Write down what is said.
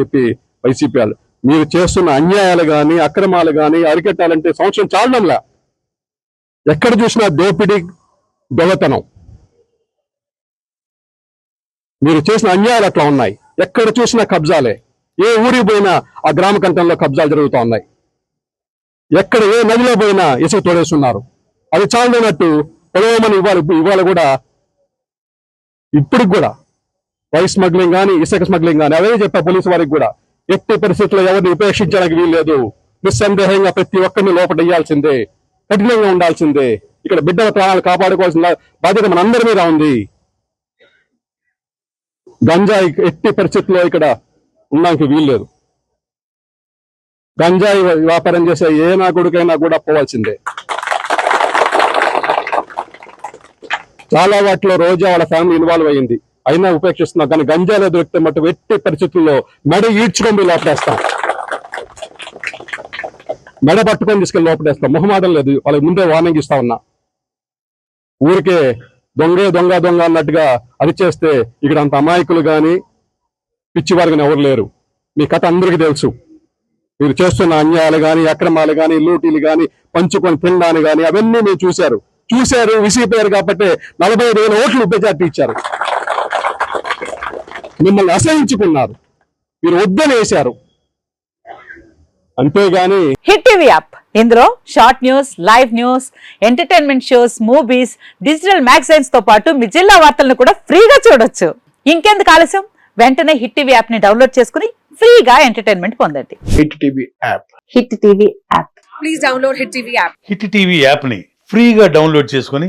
చెప్పి వైసీపీ వాళ్ళు. మీరు చేస్తున్న అన్యాయాలు కానీ అక్రమాలు కానీ అరికట్టాలంటే సంవత్సరం చాలడంలా. ఎక్కడ చూసినా దోపిడీ దొంగతనం. మీరు చేసిన అన్యాయాలు అట్లా ఉన్నాయి. ఎక్కడ చూసినా కబ్జాలే. ఏ ఊరికి పోయినా ఆ గ్రామ కంఠంలో కబ్జాలు జరుగుతూ ఉన్నాయి. ఎక్కడ ఏ నదిలో పోయినా ఇసుక తోడేస్తున్నారు. అది చాలనట్టు పొలవమని ఇవాళ ఇవాళ కూడా ఇప్పుడు కూడా. వైస్ స్మగ్లింగ్ కానీ ఇసుక స్మగ్లింగ్ కానీ అవే చెప్పా పోలీసు వారికి కూడా. ఎట్టి పరిస్థితుల్లో ఎవరిని ఉపేక్షించడానికి వీల్లేదు. నిస్సందేహంగా ప్రతి ఒక్కరిని లోపటేయాల్సిందే కఠినంగా ఉండాల్సిందే. ఇక్కడ బిడ్డల ప్రాణాలు కాపాడుకోవాల్సిన బాధ్యత మనందరి మీద ఉంది. గంజాయి ఎట్టి పరిస్థితుల్లో ఇక్కడ ఉండడానికి వీల్లేదు. గంజాయి వ్యాపారం చేసే ఏ నా కూడా పోవాల్సిందే. చాలా వాటిలో రోజా వాళ్ళ ఫ్యామిలీ ఇన్వాల్వ్ అయ్యింది. అయినా ఉపేక్షిస్తున్నాం కానీ గంజాలో దొరికితే మటు ఎట్టి పరిస్థితుల్లో మెడ ఈడ్చుకొని లోపలేస్తాం. మెడ పట్టుకొని తీసుకెళ్ళి లోపలేస్తాం. మొహమాటం లేదు. వాళ్ళకి ముందే వార్నింగ్ ఇస్తా ఉన్నా. ఊరికే దొంగే దొంగ దొంగ అన్నట్టుగా అరిచేస్తే ఇక్కడ అంత అమాయకులు కానీ పిచ్చివారు కానీ ఎవరు లేరు. మీ కథ అందరికీ తెలుసు. మీరు చేస్తున్న అన్యాయాలు కానీ అక్రమాలు కానీ లూటీలు గాని పంచుకొని తినడాన్ని కానీ అవన్నీ మీరు చూశారు. చూశారు విసిగిపోయారు కాబట్టి నలభై ఐదు వేల ఓట్లు మెజార్టీ ఇచ్చారు మిమ్మల్ని అసహించుకున్నారు. మీరు వద్దని వేశారు. అంతేగాని హిట్ టీవీ యాప్. ఇందులో short news live news entertainment shows movies digital మ్యాగజైన్స్తో పాటు మీ జిల్లా వార్తలను కూడా ఫ్రీగా చూడొచ్చు. ఇంకెందుకు ఆలస్యం? వెంటనే హిట్ టీవీ యాప్ని డౌన్లోడ్ చేసుకుని ఫ్రీగా ఎంటర్టైన్మెంట్ పొందండి. Hit TV app. Hit TV app. Please download Hit TV app. Hit TV యాప్ని ఫ్రీగా డౌన్లోడ్ చేసుకొని